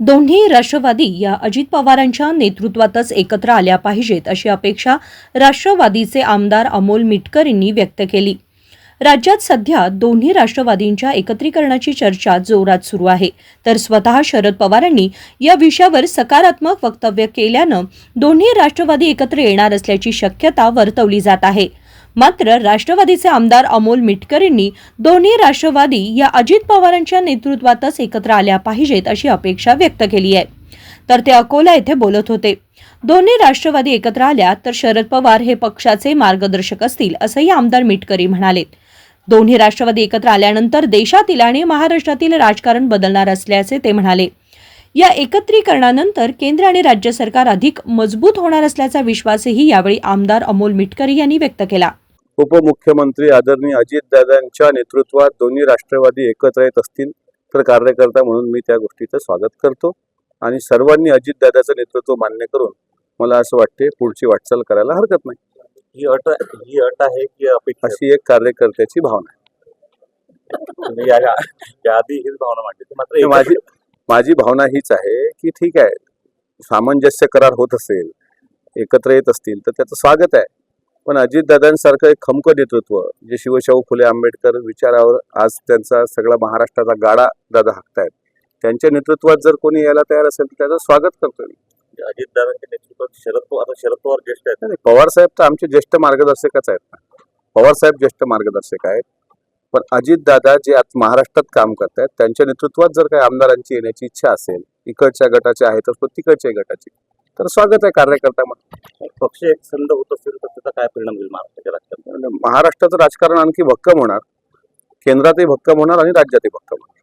दोन्ही राष्ट्रवादी या अजित पवारांच्या नेतृत्वातच एकत्र आल्या पाहिजेत अशी अपेक्षा राष्ट्रवादीचे आमदार अमोल मिटकर यांनी व्यक्त केली. राज्यात सध्या दोन्ही राष्ट्रवादींच्या एकत्रीकरणाची चर्चा जोरात सुरू आहे. तर स्वतः शरद पवारांनी या विषयावर सकारात्मक वक्तव्य केल्यानं दोन्ही राष्ट्रवादी एकत्र येणार असल्याची शक्यता वर्तवली जात आहे. मात्र राष्ट्रवादीचे आमदार अमोल मिटकरींनी दोन्ही राष्ट्रवादी या अजित पवारांच्या नेतृत्वातच एकत्र आल्या पाहिजेत अशी अपेक्षा व्यक्त केली आहे. तर ते अकोला येथे बोलत होते. दोन्ही राष्ट्रवादी एकत्र आल्या तर शरद पवार हे पक्षाचे मार्गदर्शक असतील असंही आमदार मिटकरी म्हणाले. दोन्ही राष्ट्रवादी एकत्र आल्यानंतर देशातील आणि महाराष्ट्रातील राजकारण बदलणार असल्याचे ते म्हणाले. या एकत्रीकरणानंतर केंद्र आणि राज्य सरकार अधिक मजबूत होणार असल्याचा विश्वासही यावेळी आमदार अमोल मिटकरी यांनी व्यक्त केला. उपमुख्यमंत्री आदरणीय अजितदादांच्या नेतृत्वात दोन्ही राष्ट्रवादी एकत्र येत असतील तर कार्यकर्ता म्हणून मी त्या गोष्टीचं स्वागत करतो. आणि सर्वांनी अजितदादाचं नेतृत्व मान्य करून मला असं वाटते पुढची वाटचाल करायला हरकत नाही. ही अट ही अट आहे की अपेक्षा अशी एक कार्यकर्त्याची भावना आधी हीच भावना मांडली. मात्र आहे माझी माझी भावना हीच आहे की ठीक आहे सामंजस्य करार होत असेल एकत्र येत असतील तर त्याचं स्वागत आहे. पण अजितदादांसारखं एक खमकं नेतृत्व जे शिवशाहू फुले आंबेडकर विचारावर आज त्यांचा सगळा महाराष्ट्राचा गाडा दादा हाकतायत. त्यांच्या नेतृत्वात जर कोणी यायला तयार असेल तर त्याचं स्वागत करतो मी. अजितदादांच्या नेतृत्वात शरद पवार शरद पवार ज्येष्ठ आहेत. नाही, पवार साहेब तर आमचे ज्येष्ठ मार्गदर्शकच आहेत. ना पवार साहेब ज्येष्ठ मार्गदर्शक आहेत. पण अजितदादा जे आज महाराष्ट्रात काम करतायत त्यांच्या नेतृत्वात जर काही आमदारांची येण्याची इच्छा असेल इकडच्या गटाचे आहे तर तिकडच्या गटाची तर स्वागत आहे कार्यकर्ता म्हणून पक्ष एक संद होत असेल तर त्याचा काय परिणाम होईल महाराष्ट्राच्या राजकारणात महाराष्ट्राचं राजकारण आणखी भक्कम होणार. केंद्रातही भक्कम होणार आणि राज्यातही भक्कम होणार.